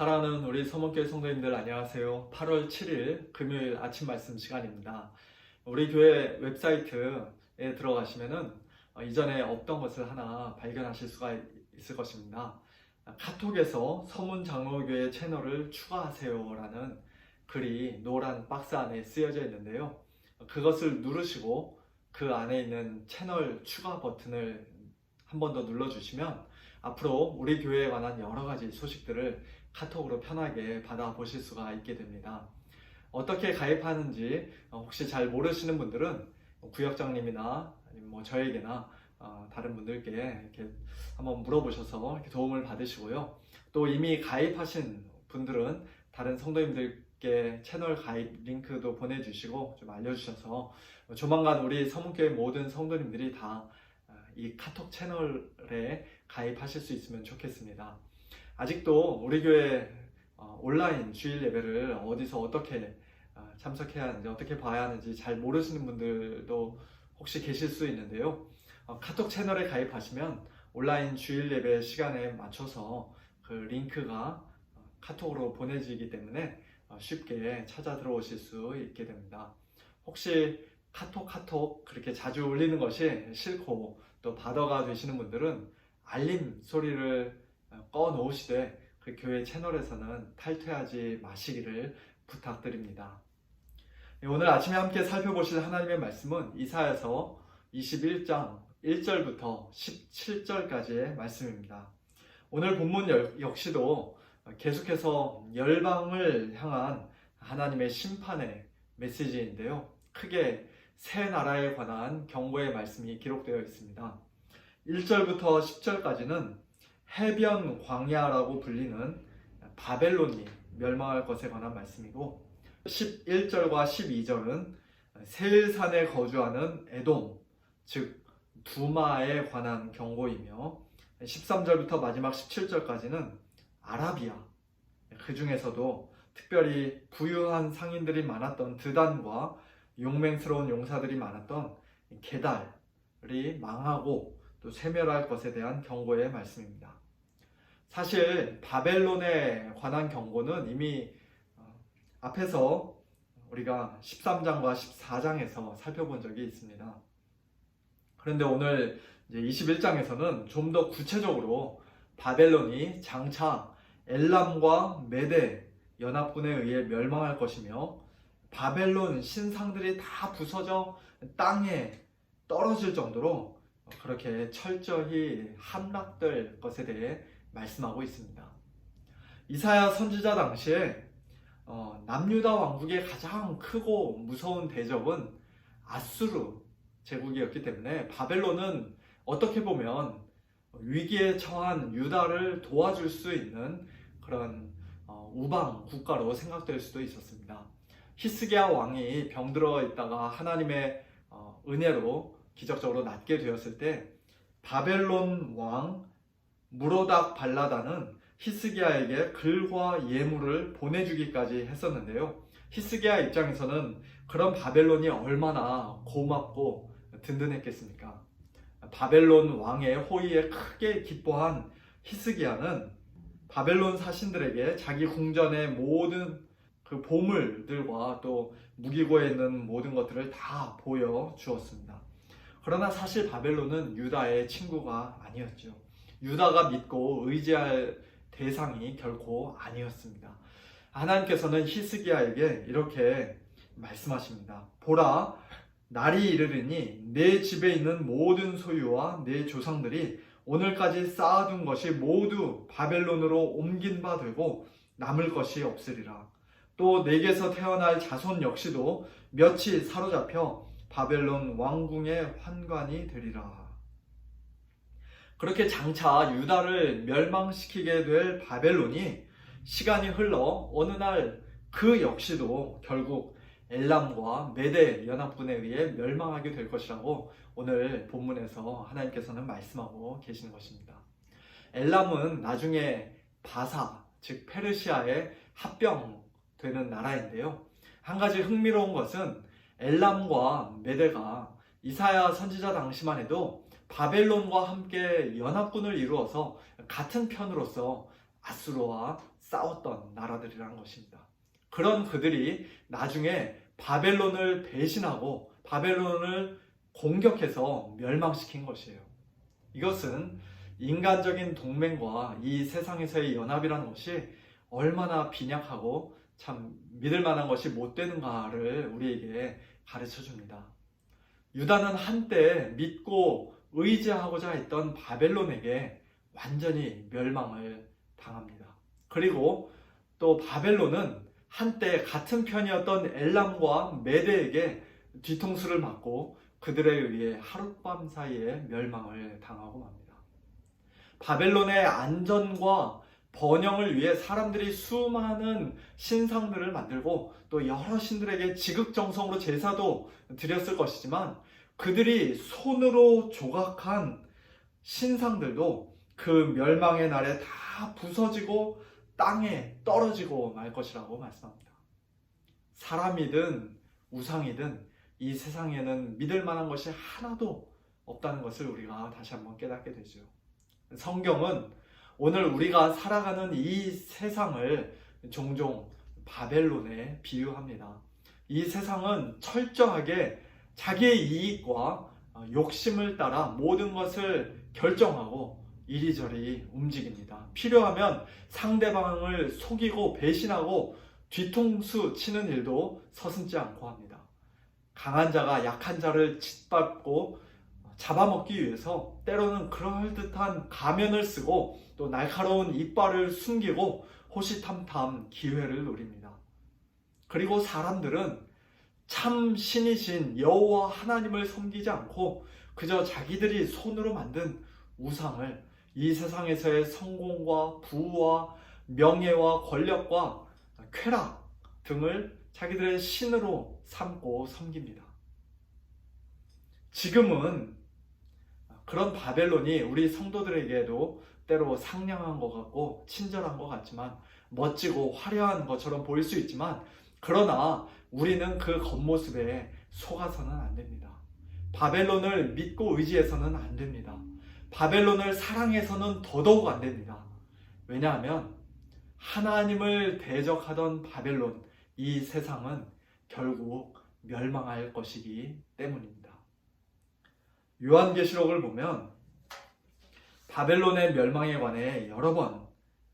사랑하는 우리 서문교회 성도님들 안녕하세요. 8월 7일 금요일 아침 말씀 시간입니다. 우리 교회 웹사이트에 들어가시면은 어, 이전에 없던 것을 하나 발견하실 수가 있을 것입니다. 카톡에서 서문 장로교회 채널을 추가하세요라는 글이 노란 박스 안에 쓰여져 있는데요. 그것을 누르시고 그 안에 있는 채널 추가 버튼을 한 번 더 눌러주시면 앞으로 우리 교회에 관한 여러 가지 소식들을 카톡으로 편하게 받아보실 수가 있게 됩니다. 어떻게 가입하는지 어, 혹시 잘 모르시는 분들은 구역장님이나 아니면 뭐 저에게나 어, 다른 분들께 이렇게 한번 물어보셔서 도움을 받으시고요. 또 이미 가입하신 분들은 다른 성도님들께 채널 가입 링크도 보내주시고 좀 알려주셔서 조만간 우리 서문교회 모든 성도님들이 다 이 카톡 채널에 가입하실 수 있으면 좋겠습니다. 아직도 우리 교회 어, 온라인 주일 예배를 어디서 어떻게 어, 참석해야 하는지 어떻게 봐야 하는지 잘 모르시는 분들도 혹시 계실 수 있는데요. 어, 카톡 채널에 가입하시면 온라인 주일 예배 시간에 맞춰서 그 링크가 어, 카톡으로 보내지기 때문에 어, 쉽게 찾아 들어오실 수 있게 됩니다. 혹시 카톡 카톡 그렇게 자주 올리는 것이 싫고 또 바더가 되시는 분들은 알림 소리를 어, 꺼 놓으시되 그 교회 채널에서는 탈퇴하지 마시기를 부탁드립니다. 네, 오늘 아침에 함께 살펴보실 하나님의 말씀은 이사야서 21장 1절부터 17절까지의 말씀입니다. 오늘 본문 열- 역시도 계속해서 열방을 향한 하나님의 심판의 메시지인데요. 크게 세 나라에 관한 경고의 말씀이 기록되어 있습니다. 1절부터 10절까지는 해변 광야라고 불리는 바벨론이 멸망할 것에 관한 말씀이고 11절과 12절은 세일산에 거주하는 에돔 즉 두마에 관한 경고이며 13절부터 마지막 17절까지는 아라비아 그 중에서도 특별히 부유한 상인들이 많았던 드단과 용맹스러운 용사들이 많았던 게달이 망하고 또 쇠멸할 것에 대한 경고의 말씀입니다. 사실 바벨론에 관한 경고는 이미 어, 앞에서 우리가 13장과 14장에서 살펴본 적이 있습니다. 그런데 오늘 이제 21장에서는 좀 더 구체적으로 바벨론이 장차 엘람과 메데 연합군에 의해 멸망할 것이며 바벨론 신상들이 다 부서져 땅에 떨어질 정도로 그렇게 철저히 함락될 것에 대해 말씀하고 있습니다. 이사야 선지자 당시에 어, 남유다 왕국의 가장 크고 무서운 대적은 아수르 제국이었기 때문에 바벨론은 어떻게 보면 위기에 처한 유다를 도와줄 수 있는 그런 어, 우방 국가로 생각될 수도 있었습니다. 히스기야 왕이 병들어 있다가 하나님의 어, 은혜로 기적적으로 낫게 되었을 때 바벨론 왕 무로닥 발라다는 히스기야에게 글과 예물을 보내주기까지 했었는데요. 히스기야 입장에서는 그런 바벨론이 얼마나 고맙고 든든했겠습니까? 바벨론 왕의 호의에 크게 기뻐한 히스기야는 바벨론 사신들에게 자기 궁전의 모든 그 보물들과 또 무기고에 있는 모든 것들을 다 보여 주었습니다. 그러나 사실 바벨론은 유다의 친구가 아니었죠. 유다가 믿고 의지할 대상이 결코 아니었습니다. 하나님께서는 히스기야에게 이렇게 말씀하십니다. 보라, 날이 이르르니 내 집에 있는 모든 소유와 내 조상들이 오늘까지 쌓아둔 것이 모두 바벨론으로 옮긴 바 되고 남을 것이 없으리라. 또 내게서 태어날 자손 역시도 몇이 사로잡혀 바벨론 왕궁의 환관이 되리라. 그렇게 장차 유다를 멸망시키게 될 바벨론이 시간이 흘러 어느 날 그 역시도 결국 엘람과 메데 연합군에 의해 멸망하게 될 것이라고 오늘 본문에서 하나님께서는 말씀하고 계시는 것입니다. 엘람은 나중에 바사, 즉 페르시아의 합병되는 나라인데요. 한 가지 흥미로운 것은 엘람과 메데가 이사야 선지자 당시만 해도 바벨론과 함께 연합군을 이루어서 같은 편으로서 아수르와 싸웠던 나라들이라는 것입니다. 그런 그들이 나중에 바벨론을 배신하고 바벨론을 공격해서 멸망시킨 것이에요. 이것은 인간적인 동맹과 이 세상에서의 연합이라는 것이 얼마나 빈약하고 참 믿을 만한 것이 못 되는가를 우리에게 가르쳐 줍니다. 유다는 한때 믿고 의지하고자 했던 바벨론에게 완전히 멸망을 당합니다. 그리고 또 바벨론은 한때 같은 편이었던 엘람과 메대에게 뒤통수를 맞고 그들에 의해 하룻밤 사이에 멸망을 당하고 맙니다. 바벨론의 안전과 번영을 위해 사람들이 수많은 신상들을 만들고 또 여러 신들에게 지극정성으로 제사도 드렸을 것이지만 그들이 손으로 조각한 신상들도 그 멸망의 날에 다 부서지고 땅에 떨어지고 말 것이라고 말씀합니다. 사람이든 우상이든 이 세상에는 믿을 만한 것이 하나도 없다는 것을 우리가 다시 한번 깨닫게 되죠. 성경은 오늘 우리가 살아가는 이 세상을 종종 바벨론에 비유합니다. 이 세상은 철저하게 자기의 이익과 욕심을 따라 모든 것을 결정하고 이리저리 움직입니다. 필요하면 상대방을 속이고 배신하고 뒤통수 치는 일도 서슴지 않고 합니다. 강한 자가 약한 자를 짓밟고 잡아먹기 위해서 때로는 그럴듯한 가면을 쓰고 또 날카로운 이빨을 숨기고 호시탐탐 기회를 노립니다. 그리고 사람들은 참 신이신 여호와 하나님을 섬기지 않고 그저 자기들이 손으로 만든 우상을 이 세상에서의 성공과 부와 명예와 권력과 쾌락 등을 자기들의 신으로 삼고 섬깁니다. 지금은 그런 바벨론이 우리 성도들에게도 때로 상냥한 것 같고 친절한 것 같지만 멋지고 화려한 것처럼 보일 수 있지만 그러나 우리는 그 겉모습에 속아서는 안 됩니다. 바벨론을 믿고 의지해서는 안 됩니다. 바벨론을 사랑해서는 더더욱 안 됩니다. 왜냐하면 하나님을 대적하던 바벨론, 이 세상은 결국 멸망할 것이기 때문입니다. 요한계시록을 보면 바벨론의 멸망에 관해 여러 번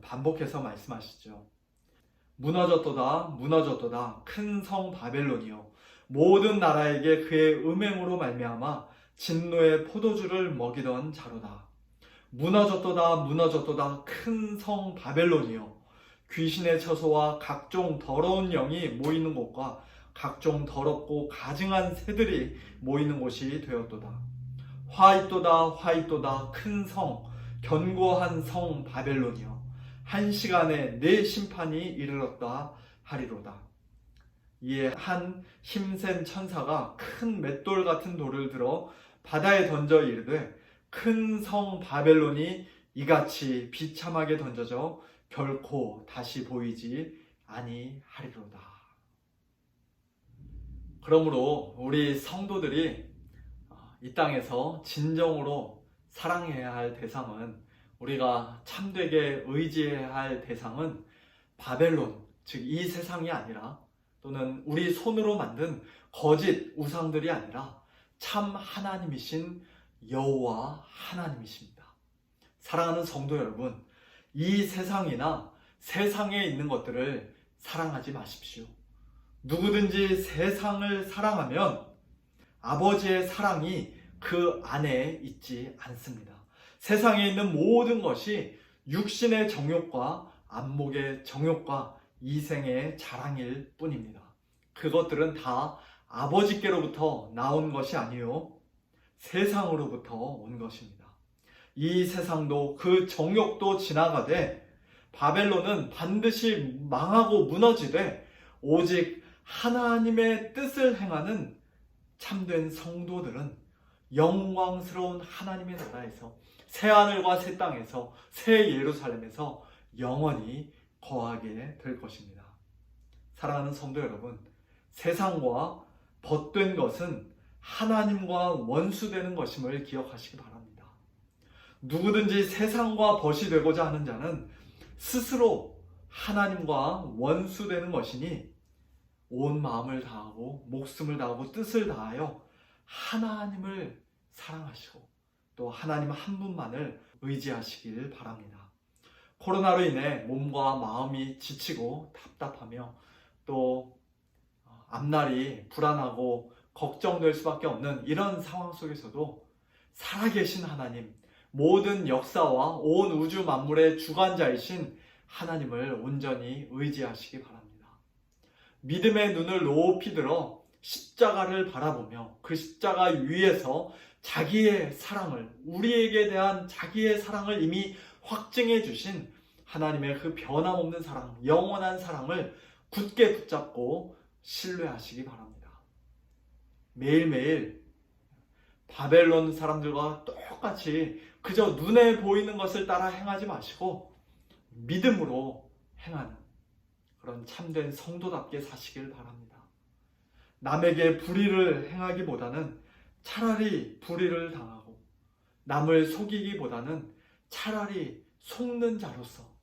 반복해서 말씀하시죠. 무너졌도다, 무너졌도다, 큰 성 바벨론이요. 모든 나라에게 그의 음행으로 말미암아 진노의 포도주를 먹이던 자로다. 무너졌도다, 무너졌도다, 큰 성 바벨론이요. 귀신의 처소와 각종 더러운 영이 모이는 곳과 각종 더럽고 가증한 새들이 모이는 곳이 되었도다. 화있도다, 화있도다, 큰 성, 견고한 성 바벨론이요. 한 시간에 내 심판이 이르렀다 하리로다. 이에 한 힘센 천사가 큰 맷돌 같은 돌을 들어 바다에 던져 이르되 큰 성 바벨론이 이같이 비참하게 던져져 결코 다시 보이지 아니하리로다. 그러므로 우리 성도들이 이 땅에서 진정으로 사랑해야 할 대상은 우리가 참되게 의지해야 할 대상은 바벨론, 즉 이 세상이 아니라 또는 우리 손으로 만든 거짓 우상들이 아니라 참 하나님이신 여호와 하나님이십니다. 사랑하는 성도 여러분, 이 세상이나 세상에 있는 것들을 사랑하지 마십시오. 누구든지 세상을 사랑하면 아버지의 사랑이 그 안에 있지 않습니다. 세상에 있는 모든 것이 육신의 정욕과 안목의 정욕과 이생의 자랑일 뿐입니다. 그것들은 다 아버지께로부터 나온 것이 아니요. 세상으로부터 온 것입니다. 이 세상도 그 정욕도 지나가되 바벨론은 반드시 망하고 무너지되 오직 하나님의 뜻을 행하는 참된 성도들은 영광스러운 하나님의 나라에서 새 하늘과 새 땅에서 새 예루살렘에서 영원히 거하게 될 것입니다. 사랑하는 성도 여러분, 세상과 벗된 것은 하나님과 원수되는 것임을 기억하시기 바랍니다. 누구든지 세상과 벗이 되고자 하는 자는 스스로 하나님과 원수되는 것이니 온 마음을 다하고 목숨을 다하고 뜻을 다하여 하나님을 사랑하시고 또 하나님 한 분만을 의지하시길 바랍니다. 코로나로 인해 몸과 마음이 지치고 답답하며 또 어, 앞날이 불안하고 걱정될 수밖에 없는 이런 상황 속에서도 살아계신 하나님, 모든 역사와 온 우주 만물의 주관자이신 하나님을 온전히 의지하시기 바랍니다. 믿음의 눈을 높이 들어 십자가를 바라보며 그 십자가 위에서 자기의 사랑을, 우리에게 대한 자기의 사랑을 이미 확증해 주신 하나님의 그 변함없는 사랑, 영원한 사랑을 굳게 붙잡고 신뢰하시기 바랍니다. 매일매일 바벨론 사람들과 똑같이 그저 눈에 보이는 것을 따라 행하지 마시고 믿음으로 행하는 그런 참된 성도답게 사시길 바랍니다. 남에게 불의를 행하기보다는 차라리 불의를 당하고 남을 속이기보다는 차라리 속는 자로서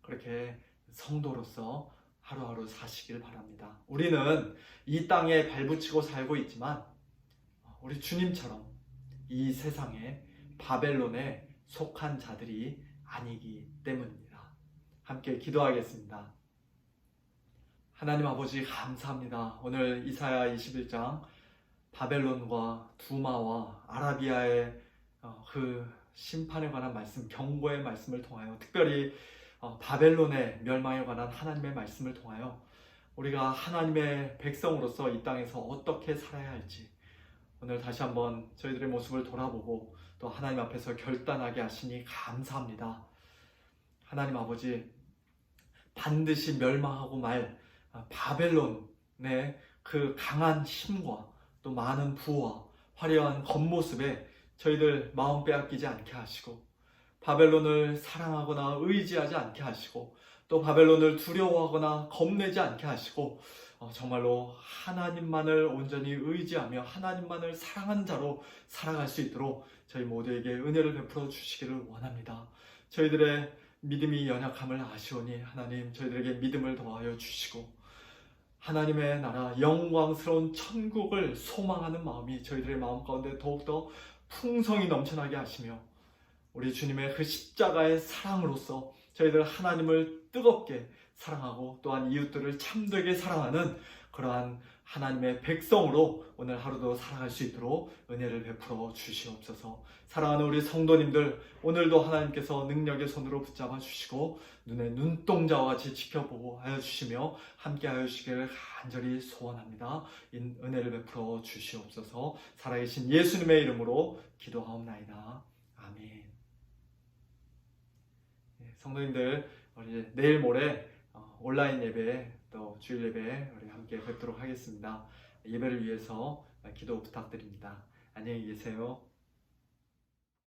그렇게 성도로서 하루하루 사시길 바랍니다. 우리는 이 땅에 발붙이고 살고 있지만 우리 주님처럼 이 세상에 바벨론에 속한 자들이 아니기 때문입니다. 함께 기도하겠습니다. 하나님 아버지 감사합니다. 오늘 이사야 21장 바벨론과 두마와 아라비아의 어, 그 심판에 관한 말씀, 경고의 말씀을 통하여 특별히 어, 바벨론의 멸망에 관한 하나님의 말씀을 통하여 우리가 하나님의 백성으로서 이 땅에서 어떻게 살아야 할지 오늘 다시 한번 저희들의 모습을 돌아보고 또 하나님 앞에서 결단하게 하시니 감사합니다. 하나님 아버지 반드시 멸망하고 말 아, 바벨론의 그 강한 힘과 또 많은 부와 화려한 겉모습에 저희들 마음 빼앗기지 않게 하시고 바벨론을 사랑하거나 의지하지 않게 하시고 또 바벨론을 두려워하거나 겁내지 않게 하시고 어, 정말로 하나님만을 온전히 의지하며 하나님만을 사랑하는 자로 살아갈 수 있도록 저희 모두에게 은혜를 베풀어 주시기를 원합니다. 저희들의 믿음이 연약함을 아시오니 하나님 저희들에게 믿음을 더하여 주시고 하나님의 나라 영광스러운 천국을 소망하는 마음이 저희들의 마음 가운데 더욱더 풍성이 넘쳐나게 하시며 우리 주님의 그 십자가의 사랑으로서 저희들 하나님을 뜨겁게 사랑하고 또한 이웃들을 참되게 사랑하는 그러한 하나님의 백성으로 오늘 하루도 살아갈 수 있도록 은혜를 베풀어 주시옵소서. 사랑하는 우리 성도님들, 오늘도 하나님께서 능력의 손으로 붙잡아 주시고 눈에 눈동자와 같이 지켜보고 하여 주시며 함께 하여 주시기를 간절히 소원합니다. 이 은혜를 베풀어 주시옵소서. 살아계신 예수님의 이름으로 기도하옵나이다. 아멘. 네, 성도님들, 우리 내일 모레 어, 온라인 예배 또 주일 예배 우리 함께 뵙도록 하겠습니다. 예배를 위해서 기도 부탁드립니다. 안녕히 계세요.